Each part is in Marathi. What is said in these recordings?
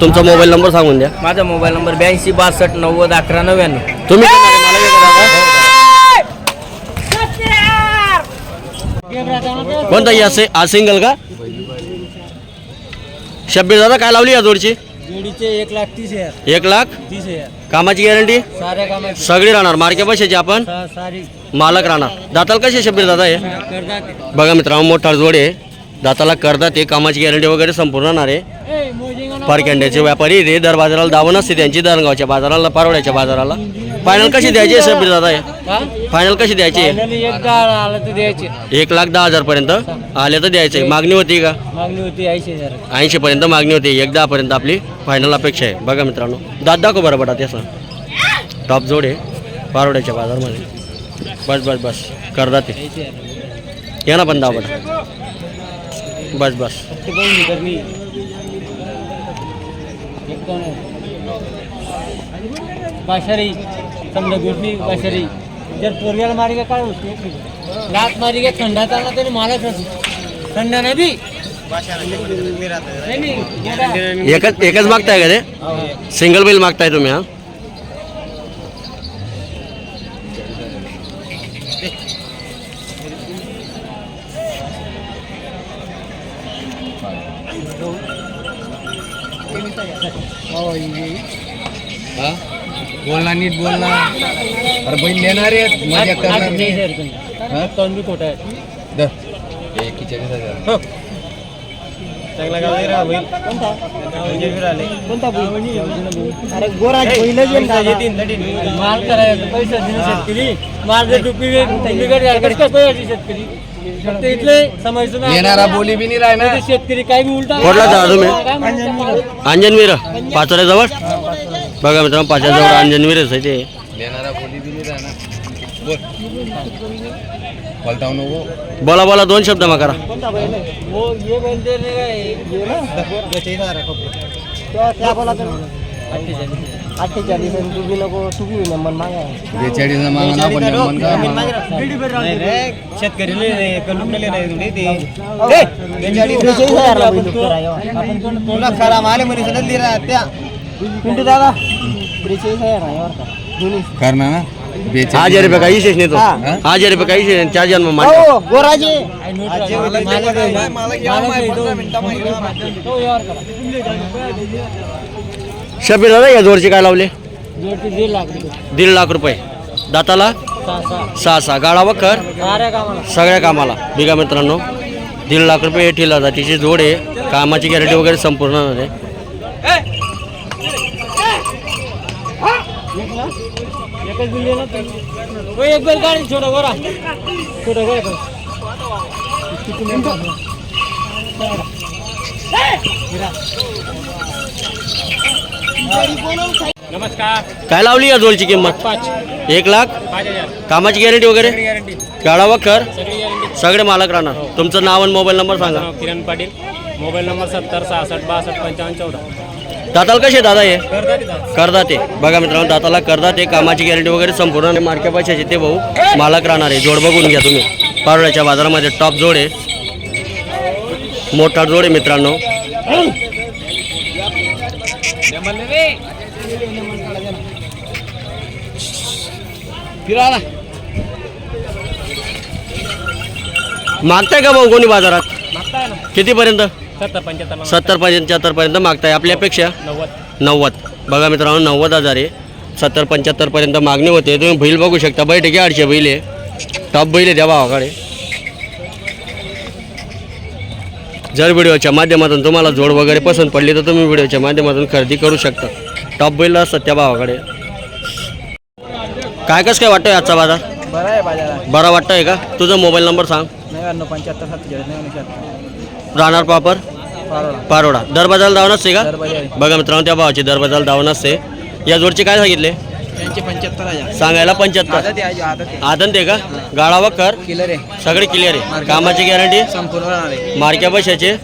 तुमचा मोबाईल नंबर सांगून द्या. माझा मोबाईल नंबर ब्याऐंशी बासष्ट नव्वद अकरा नव्याण्णव. तुम्ही. कोणता ही असे हा सिंगल का? शब्बीर दादा काय लावली या जोडची? जोडीचे एक लाख तीस हजार. एक लाख? तीस हजार. कामाची गॅरंटी? साऱ्या कामाची. सगळी राहणार. मार्के पैशाची आपण? सा- सारी. मालक राहणार. दाताला कसे शब्बीर दादा हे? करतात बघा मित्रांनो मोठा जोड आहे. दाताला करतात ते. कामाची गॅरंटी वगैरे संपूर्ण राहणार आहे. पारखेंड्याचे व्यापारी रे दर बाजाराला दावण असते त्यांची. दरगावच्या बाजाराला पारोड्याच्या बाजाराला. फायनल कशी द्यायची शब्बीर दादा? हे? फायनल कशी द्यायची एक दहा आलं तर द्यायचे. एक लाख दहा हजार पर्यंत? आले तर द्यायचे. मागणी होती का? मागणी होती ऐंशी हजार. ऐंशी पर्यंत मागणी होती. एक दहा पर्यंत आपली फायनल अपेक्षा आहे. बघा मित्रांनो. दात दाखव बरं बटा त्याचा टॉप जोड आहे. पारोड्याच्या बाजारमध्ये. बस बस बस. करदा ते ऐंशी हजार या ना पण दाव बटा. बस बस. फक्त बहिणी करणी एक दोन. बाशारी समजा गुडणी बाशारी जर पोरग्याला मारी का काय होते? लात मारी का थंडा चालला तरी मालक थंड नाही बी. एकच एकच मागताय का ते? सिंगल बिल मागताय तुम्ही हा? बोलना नीट बोलना. अरे बैल लेणार आहेत मजा करणार नाही हजार रुपये. अकाउंट बी खोटं आहे. दर. एकीच्या हजार माल करायचा पैसा शेतकरी. माल जर टुपी बिघड झाला कसं काय पैसा देईल शेतकरी? फक्त इथले येणारा बोली बी नाही राहणार इथे शेतकरी काय बी उलटा कुठला झाला तुम्ही? काय म्हणतात? अंजनवीर पाचोऱ्याजवळ? बघा मित्रांनो पाचोऱ्याजवळ अंजनवीरच आहे ते. बोली बोल. बोलता नको. बोला बोला दोन शब्द मग करा. का? शेतकरी पिंटू दादा. त्रेचाळीस हजार आहे बरं का दोन्ही. करणार ना बेचाळीस हजार रुपये काही विशेष नाही तो. हा? हजार रुपये काही विशेष नाही. चार जन्म मान्य हो गोराजे. शबीर दादा या जोडचे काय लावले? दीड लाख रुपये. दीड लाख रुपये. दाताला? सहा सहा सहा सहा गाळा वखर साऱ्या कामाला. सगळ्या कामाला. बिगा मित्रांनो दीड लाख रुपये ठेला जातीची जोड. आहे कामाची गॅरंटी वगैरे संपूर्ण आहे बिल एक बैल गाडी छोटा गोरा। छोटा गोरा नमस्कार काय लावली या जोडची किंमत? पाच एक लाख? पाच हजार कामाची गॅरंटी वगैरे? गॅरंटी सगळी गॅरंटी सगळे मालक राहणार. तुमचं नाव आणि मोबाईल नंबर सांगा. किरण पाटील. मोबाईल नंबर सत्तर सहासष्ट बासष्ट पंचावन्न चौदा. दाताला कसे दादा हे? करदात ते बघा मित्रांनो दाताला करदात ते कामाची गॅरंटी वगैरे संपूर्ण मार्के पैशाचे ते भाऊ मालक राहणार आहे. जोड बघून घ्या तुम्ही. पारोळ्याच्या बाजारामध्ये टॉप जोड आहे. मोठा जोड आहे मित्रांनो. मागताय का भाऊ कोणी बाजारात? कितीपर्यंत? सत्तर पंच्याहत्तर सत्तर पंच्याहत्तर पर्यंत मागताय. आपल्यापेक्षा नव्वद. नव्वद. बघा मित्रांनो नव्वद हजार आहे. सत्तर पंच्याहत्तर पर्यंत मागणी होते. तुम्ही बैल बघू शकता. बैठकी आठशे बैल आहे. टॉप बैल आहे त्या भावाकडे. जर व्हिडिओच्या माध्यमातून तुम्हाला जोड वगैरे पसंत पडली तर तुम्ही व्हिडिओच्या माध्यमातून खरेदी करू शकता. टॉप बैल असतात त्या भावाकडे. काय कसं काय वाटतंय आजचा बाजार? बरं आहे बाजारात. बरा वाटतंय का? तुझा मोबाईल नंबर सांग. नव्याण्णव पंच्याहत्तर सत्तेचाळीस नव्याण्णव राहणार प्रॉपर? पारोडा पारोडा दर बाजाराला धावण असते का बघा मित्रांनो त्या भावाची दर बाजाराला धावण असते या जोडचे काय सांगितले? सांगायला पंच्याहत्तर. आदंत आहे का? गाळा वखर किलर आहे. सगळे क्लिअर आहे. कामाची गॅरंटी मार्क्या पैशाचे?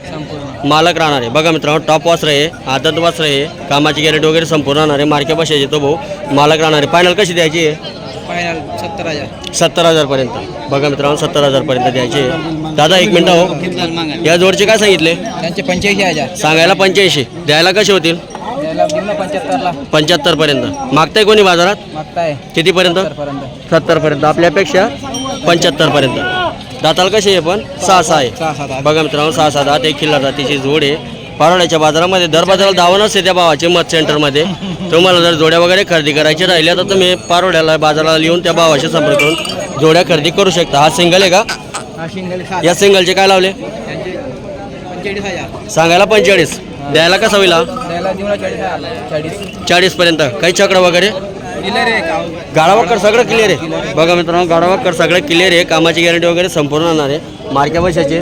मालक राहणार आहे. बघा मित्रांनो टॉप वासर आहे आदत वासर आहे. कामाची गॅरंटी वगैरे संपूर्ण राहणार आहे. मार्के बसायचे तो भाऊ मालक राहणार आहे. फायनल कशी द्यायची आहे? फायनल सत्तर हजार. सत्तर हजारपर्यंत. बघा मित्रांनो सत्तर हजारपर्यंत द्यायची. आहे दादा एक मिनटं हो. या जोडचे काय सांगितले? त्यांचे पंच्याऐंशी हजार. सांगायला पंच्याऐंशी. द्यायला कसे होतील? पूर्ण पंच्याहत्तरला. पंच्याहत्तरपर्यंत. मागताय कोणी बाजारात? मागताय. कितीपर्यंत? पर्यंत सत्तरपर्यंत. आपल्यापेक्षा पंच्याहत्तरपर्यंत. दाताला कशी आहे पण? सहा सहा आहे. सहा सात बघा मित्रांनो सहा सात आठ एक किल्ला जातीची जोड. आहे पारोड्याच्या बाजारामध्ये दर बाजाराला दावण असते त्या भावाचे मत सेंटरमध्ये. तुम्हाला जर जोड्या वगैरे खरेदी करायच्या राहिल्या तर तुम्ही पारोड्याला बाजाराला येऊन त्या भावाशी संपर्क करून जोड्या खरेदी करू शकता. हा सिंगल आहे का? या सिंगलचे काय लावले? सांगायला पंचेचाळीस. द्यायला कसा होईल चाळीस चाळीसपर्यंत काही चक्र वगैरे? दिलं रे का? गाडावक्कर सगळं क्लिअर आहे. बघा मित्रांनो गाडावक्कर सगळं क्लिअर आहे. कामाची गॅरंटी वगैरे संपूर्ण राहणार आहे. मार्क्या पैशाची?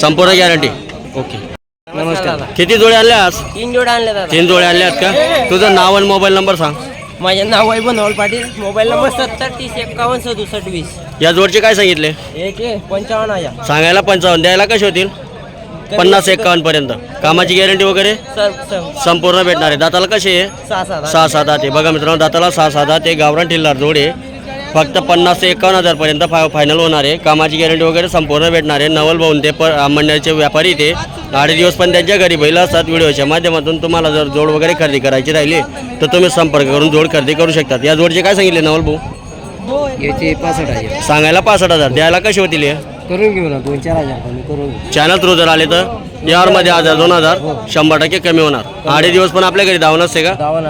संपूर्ण गॅरंटी ओके नमस्कार किती जोड्या आणल्या आज? तीन जोड्या आणले दादा. तीन जोड्या आणल्यात का? तुझं नाव आणि मोबाईल नंबर सांग. माझे नाव वैभव नवल पाटील. मोबाईल नंबर सत्तर तीस एक्कावन्न सदुसष्ट वीस. या जोडचे काय सांगितले? एक आहे पंचावन्न हजार सांगायला पंचावन्न द्यायला कसे होतील? पन्नास एकावन्न पर्यंत. कामाची गॅरंटी वगैरे? Sir sir. संपूर्ण भेटणार आहे. दाताला कसे आहे? सहा सात सहा सात आहे. बघा मित्रांनो दाताला सहा सात आहे. गावरान ठिल्लार जोड. आहे फक्त पन्नास ते एकावन्न हजारपर्यंत फा फायनल होणार आहे. कामाची गॅरंटी वगैरे संपूर्ण भेटणार आहे. नवल भाऊन ते पर मंडळाचे व्यापारी ते आठ दिवस पण त्यांच्या घरी बैल असतात. व्हिडिओच्या माध्यमातून तुम्हाला जर जोड वगैरे खरेदी करायची राहिली तर तुम्ही संपर्क करून जोड खरेदी करू शकतात. या जोडचे काय सांगितले नवल भाऊ? याचे पासष्ट हजार. सांगायला पासष्ट हजार. द्यायला कसे होतील हे? करून घेऊ ना. दोन चार हजार कमी करून घेऊ. चॅनल थ्रू जर आले तर? यावरमध्ये हजार दोन हजार. शंभर टक्के कमी होणार. आडे दिवस पण आपल्या घरी धावून असते का? दावा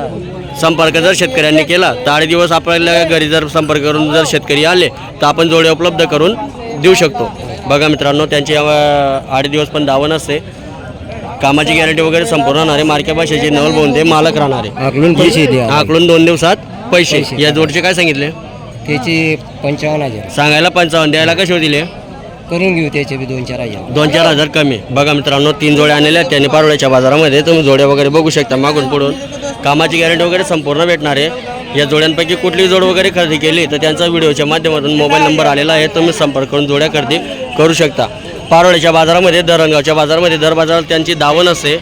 संपर्क जर शेतकऱ्यांनी केला तर आडे दिवस आपल्या घरी जर संपर्क करून जर शेतकरी आले तर आपण जोडे उपलब्ध करून देऊ शकतो. बघा मित्रांनो त्यांची आडे दिवस पण धावण असते. कामाची गॅरंटी वगैरे संपूर्ण राहणार आहे. मार्के भाषेचे नवल ते मालक राहणार आकलून पैसे द्या. आकलून दोन दिवसात पैसे. या जोडचे काय सांगितले? त्याचे पंचावन्न हजार. सांगायला पंचावन्न द्यायला कसे हे? करून घेऊ त्याचे दोन चार हजार. दोन चार हजार कमी. बघा मित्रांनो तीन जोड्या आणलेल्या त्यांनी पारोळ्याच्या बाजारामध्ये तुम्ही जोड्या वगैरे बघू शकता मागून पुढून. कामाची गॅरंटी वगैरे संपूर्ण भेटणार आहे. या जोड्यांपैकी कुठली जोड वगैरे खरेदी केली तर त्यांचा व्हिडिओच्या माध्यमातून मोबाईल नंबर आलेला आहे. तुम्ही संपर्क करून जोड्या खरेदी करू शकता. पारोळ्याच्या बाजारामध्ये दरंगावच्या बाजारामध्ये दर बाजारात त्यांची दावण असते.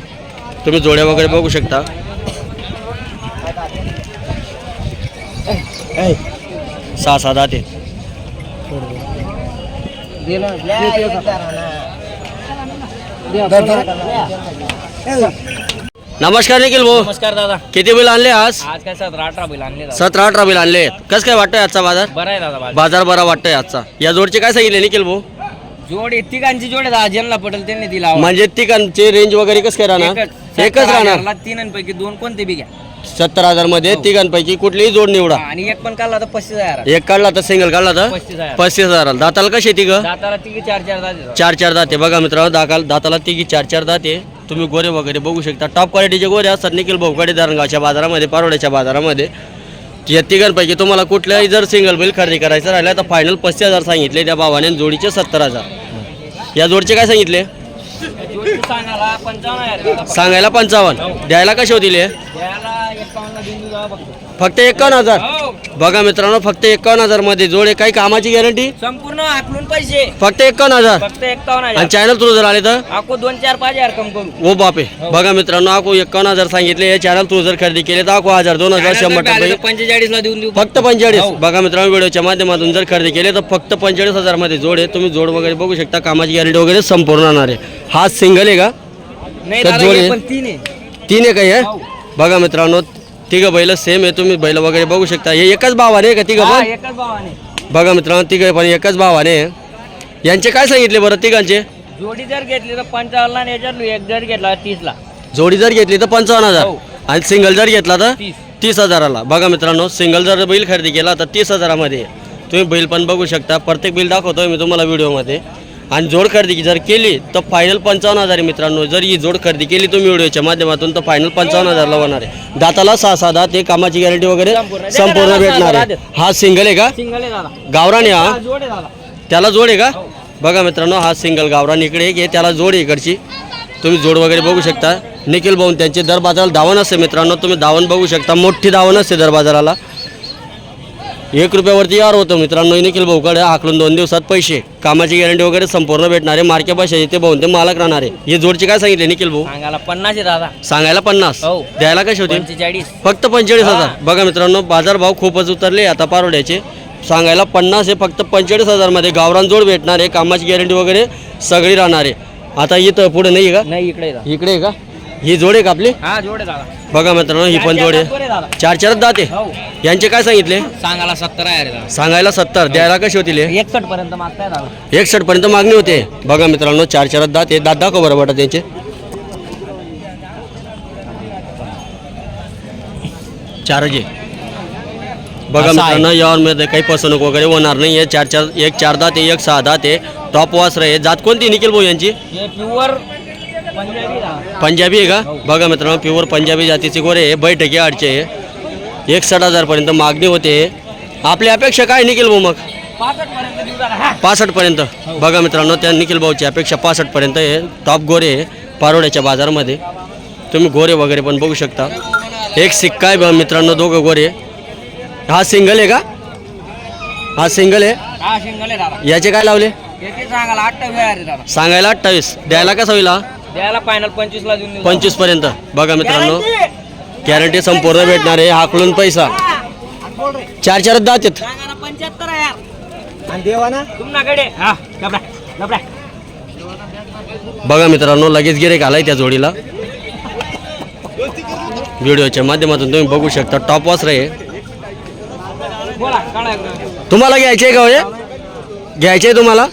तुम्ही जोड्या वगैरे बघू शकता. सहा सहा दहा ते नमस्कार निखिल भाऊ. नमस्कार दादा. किती बिल आणले आज? आज काय सतरा अठरा बिल आणले दादा. सतरा अठरा बिल आणले. कसं काय वाटतंय आजचा बाजार? बरं आहे दादा बाजार. बाजार बरा वाटतंय आजचा. या जोडचे काय सांगितले निखिल भाऊ? जोड आहे तिघांची जोड आहे दादा. ज्यांना पटेल त्यांनी दिला आवाज. म्हणजे तिघांचे रेंज वगैरे कसं काय राहणार? एकच. राहणार. हजारला तीनांपैकी दोन कोणते बी घ्या. सत्तर हजारमध्ये तिघांपैकी कुठलीही जोड निवडा. आणि एक पण काढला तर पस्तीस हजार. एक काढला तर सिंगल काढला तर पस्तीस हजार. पस्तीस हजार. दाताला कशी तिघ? दाताला तिघी चार चार दादा चार चार दाते. बघा मित्रांनो दाखल दाताला तिघी चार चार दाते. तुम्ही गोरे वगैरे बघू शकता. टॉप क्वालिटीचे गोरे असतात निखिल भाऊकडे धरणगावच्या बाजारामध्ये पारोड्याच्या बाजारामध्ये या तिघांपैकी तुम्हाला कुठल्याही जर सिंगल बिल खरेदी करायचं राहिलं तर फायनल पस्तीस हजार सांगितले त्या भावाने जोडीचे सत्तर हजार. या जोडचे काय सांगितले? सांगायला पंचावन्न. द्यायला कसे होतील हे? फक्त एकावन्न हजार? हो. बघा मित्रांनो फक्त एकावन्न हजारमध्ये. जोडे काही कामाची गॅरंटी संपूर्ण आकलून पैसे. फक्त एकावन्न हजार? फक्त एकावन्न आणि हजार चॅनल थ्रू जर आले तर? आको दोन चार पाच हजार कम करू. ओ बापे. बघा मित्रांनो आको एकावन्न हजार सांगितले. हे चॅनल थ्रू जर खरेदी केले तर आको हजार दोन हजार शंभर टक्के. पंचेचाळीस ला देऊन देऊ. फक्त पंचेचाळीस. बघा मित्रांनो व्हिडिओच्या माध्यमातून जर खरेदी केले तर फक्त पंचेचाळीस हजारमध्ये जोड. आहे तुम्ही जोड वगैरे बघू शकता. कामाची गॅरंटी वगैरे संपूर्ण राहणार आहे. हा सिंगल आहे का? नाही दादा, जोड हे आहे? पण तीन आहे. तीन आहे काही आहे बघा मित्रांनो तिघं बैल सेम आहे तुम्ही बैल वगैरे बघू शकता. हे एकाच भावाने आहे का तिघं हा, पण एकच भावाने. बघा मित्रांनो तिघं पण एकाच भावाने आहे. यांचे काय सांगितले बरं तिघांचे? जोडी जर घेतली तर पंचावन्न आणि याच्यात एक जर घेतला तीस ला जोडी जर घेतली तर पंचावन्न हजार. हो. आणि सिंगल जर घेतला तर तीस. तीस हजाराला. बघा मित्रांनो सिंगल जर बैल खरेदी केला तर तीस हजारामध्ये आहे. तुम्ही बैल पण बघू शकता. प्रत्येक बिल दाखवतोय मी तुम्हाला व्हिडिओमध्ये आणि जोड खरेदी जर केली तर फायनल पंचावन्न हजार आहे मित्रांनो. जर ही जोड खरेदी केली तुम्ही व्हिडिओच्या माध्यमातून तर फायनल पंचावन्न हजारला होणार आहे. दाताला सहा सहा दात हे कामाची गॅरंटी वगैरे संपूर्ण. भेटणार आहे. हा सिंगल आहे का? गावरान आहे हा, हा? त्याला जोड आहे का? बघा मित्रांनो हा सिंगल गावरान इकडे एक आहे त्याला जोड आहे इकडची. तुम्ही जोड वगैरे बघू शकता. निखिल भाऊन त्यांचे दर बाजाराला धावण असते मित्रांनो. तुम्ही धावण बघू शकता. मोठी धावण असते दर बाजाराला. एक रुपयावरती यार होतं. मित्रांनो निखिल भाऊकडे हाकलून दोन दिवसात पैसे. कामाची गॅरंटी वगैरे संपूर्ण भेटणारे. मार्के भाषा ते भाऊन ते मालक राहणारे. हे जोडचे काय सांगितले निखिल भाऊ? सांगायला पन्नास आहे दादा. सांगायला पन्नास. हो. द्यायला कसे होते? पंचेचाळीस. फक्त पंचेचाळीस हजार. बघा मित्रांनो बाजारभाव खूपच उतरले आता पारोड्याचे. सांगायला पन्नास हे फक्त पंचेचाळीस हजारमध्ये गावरान जोड भेटणार आहे कामाची गॅरंटी वगैरे सगळी राहणार. आहे आता इथं पुढे नाही आहे नाही इकडे का इकडे आहे का? ही जोड का आपली? हा जोडे दादा. बघा मित्रांनो ही पण जोड. दादा. चार चारच दात हो. यांचे काय सांगितले? सांगायला सत्तर आहे रे दादा. सांगायला सत्तर. द्यायला कशी होतील हे? एकसठ पर्यंत मागताय दादा. एकसठ पर्यंत मागणी होते. बघा मित्रांनो चार चार दात आहे दात दाखव बरं वाटत त्यांचे. चार जे बघा असं आहे. मित्रांनो यावर काही फसवणूक वगैरे होणार नाही आहे चार चार एक चार दात आहे एक सहा दात आहे. टॉप वासर आहे जात कोणती निखिल भाऊ यांची? हे प्युअर पंजाबी आहे का? बघा मित्रांनो प्युअर पंजाबी जातीचे गोरे आहे बैठकी आडचे आहे. एकसठ हजारपर्यंत मागणी होते. आपली अपेक्षा काय निखिल भाऊ मग? पासष्ट पर्यंत. देऊ दादा हा. पासष्ट पर्यंत बघा मित्रांनो त्या निखिल भाऊची अपेक्षा पासष्ट पर्यंत आहे. टॉप गोरे आहे पारोड्याच्या बाजारामध्ये. तुम्ही गोरे वगैरे पण बघू शकता. एक सिक्का आहे मित्रांनो दोघं गोरे हा सिंगल आहे का? हा सिंगल आहे? याचे काय लावले? सांगायला अठ्ठावीस. द्यायला कसा होईल हा? द्यायला फायनल पंचवीस ला देऊन देऊ. पंचवीसपर्यंत. बघा मित्रांनो गॅरंटी संपूर्ण भेटणार आहे. हाकलून पैसा. चार चार दात आहेत. पंच्याहत्तर आणि देवाना? तुमच्याकडे हा बघा मित्रांनो लगेच गिरे घालाय त्या जोडीला. व्हिडिओच्या माध्यमातून तुम्ही बघू शकता टॉप वासर आहे. बोला काढा तुम्हाला घ्यायचे का हे घ्यायचे तुम्हाला?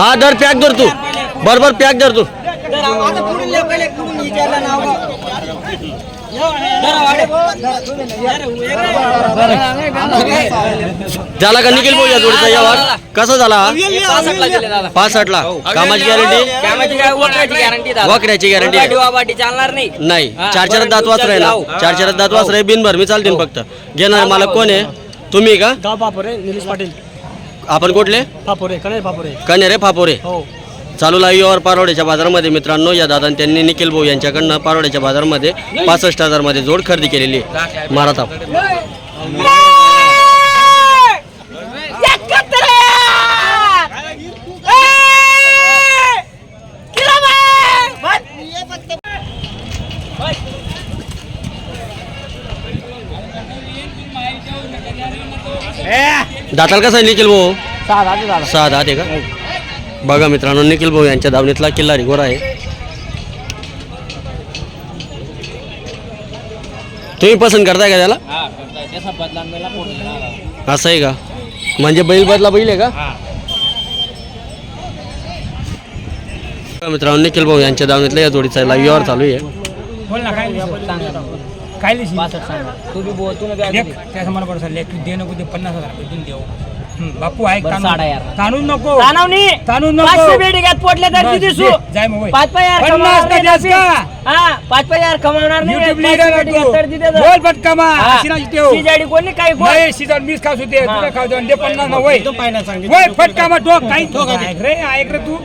हा दर पॅक धर तू. बरोबर पॅक धर तू. झाला का निखिल भाऊ या जोडीचा व्यवहार कसा झाला दादा पासष्टला कामाची गॅरंटी वकराची गॅरंटी दादा वकऱ्याची गॅरंटी आहे. वाटी चालणार नाही नाही चार चार दात ना? हो. चार चार दात वासर आहे बिनभर. मी चालतील फक्त. घेणार मला कोण आहे? तुम्ही का? पाटील. आपण कुठले? पापोरे कनेर पापोरे कन्हेरे फापोरे. हो. चालू लाईव्हवर पारोड्याच्या बाजारामध्ये मित्रांनो या दादा त्यांनी निखिल भाऊ यांच्याकडनं पारोड्याच्या बाजारामध्ये पासष्ट हजारमध्ये जोड खरेदी केलेली आहे. मारा दाताल कसा आहे? निखिल भाऊ? सहा दादा दादा. सहा दहा आहे का? बघा मित्रांनो निखिल भाऊ यांच्या दावणीतला किल्लारी गोरा आहे. तुम्ही पसंत करताय का त्याला? हा. त्याचा बदला मेला असं आहे का? म्हणजे बैल बदला बैल आहे का? हा. बघा मित्रांनो निखिल भाऊ यांच्या दावणीतला या जोडीचा व्यवहार चालू आहे. बोल ना काय सांगा. काय लिहिशी पासष्ट सांगा. तू बी बोल तू ना काय लेख त्याचं मला बरं सांग. लेख दे नको ते पन्नास हजार रुपये देऊन देऊ. हं, बापू ऐक बरं, साडा यार. ताणून नको. तानवणी ताणून नको. पाचशे बेडिगात पोटले तर बस, किती दे, सू जाय मग वय. पाच पाय यार पन्नास कमावणार का नाही जास्त नफी. का? हा पाच पाय यार कमावणार नाही. YouTube पाचशे आहे बेडिगात तू. तर दिदे तर. बोल पटका मा हा. अशी नाही ठेव. शिजाडी कोणी काही कोण नाही सीझन मीच खास होते हा. तुला खाऊ दे दे पन्नास ना वय वय फटका मा ठोक काही ऐक रे ऐक रे तू.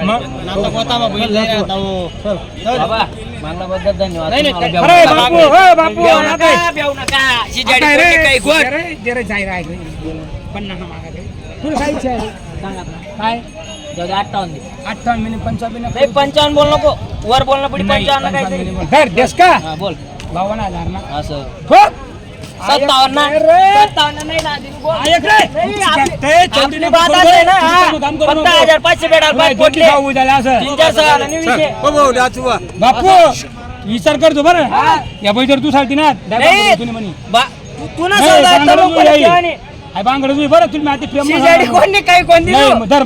मग? बाबा मागल्याबद्दल धन्यवाद नाही, तुम्हाला अरे नका. बापू, हो बापू, बेव आता नका, काय? बेव नका. शिजाडी काय कोणी रे काही कोण दे रे, दे रे जाय रे ऐक. रे पन्नास ना मागा रे तुला काय इच्छा आहे. सांगा आता. काय? जाऊ दे, अठ्ठावन्न दे. अठ्ठावन्न मिनिट पंचावन्न नाही पंचावन्न बोल नको. वर बोलणं नाही, पंचावन्न पंचावन्न काहीतरी. धर, देस का? हा बोल. बावन्न हजार ना असं ठोक. बापू विचार करतो बरं. या बैठर तू चालती ना तू ना बांगडा तुम्ही बरं तुम्ही आता प्रेम कोणी काही कोण धर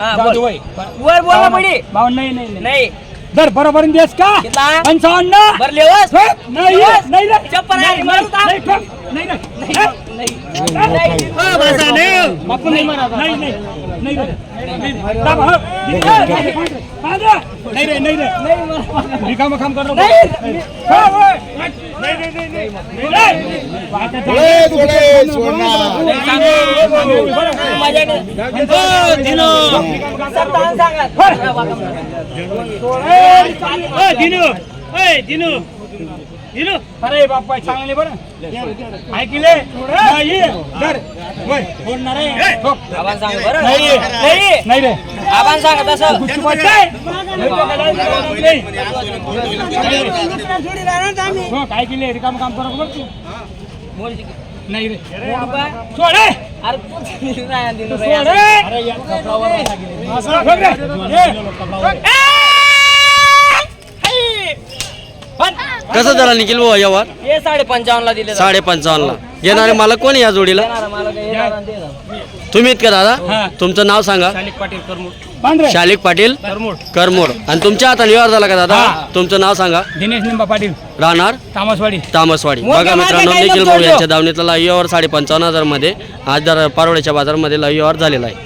हा, बोल. वय. वर पडी बावन्न नाही नाही नाही. नाही. धर बरोबर देस का? पंचावन्न ठोक. नाही लेवस. नाही रे. चप्पल आहे, नाही, मारू का? नाही, ठोक. नाही रे. नाही. हो, बसा, नाही. बापू नाही नाही नाही नाही रे. दाब, हो. नाही रे. नाही रे नाही रे रिकामं काम करू नको. नाही. हो, हो. नाही नाही नाही नाही नाही. आता बरं. मजा नाही. हो, दिनो. सत्तावन्न सांगा. ए, दिनू ए, दिनू अरे बाप्पा चांगले बरं. ऐकले सांग बरं. नाही रे. सांग तसं काय. हो केले रिकाम काम करा बघ तू. नाही रे. सोड. अरे सोड रे. अरे या कपडावर लागले. असं बघ रे. ये. कसं झाला निखिल भाऊ व्यवहार हे साडे पंचावन्नला दिले साडे पंचावन्नला घेणारे मला कोण आहे या जोडीला? येणार. तुम्ही आहेत का दादा. तुमचं नाव सांगा. शालिक पाटील करमोड. आणि तुमच्या हाताने व्यवहार झाला का दादा? हा. तुमचं नाव सांगा. दिनेश निंबा पाटील. राहणार? तामसवाडी. तामसवाडी. बघा मित्रांनो निखिल भाऊ यांच्या दावणीतला लाईव्ह व्यवहार साडे पंचावन्न हजारमध्ये आज दर पारोड्याच्या बाजारामध्ये व्यवहार झालेला आहे.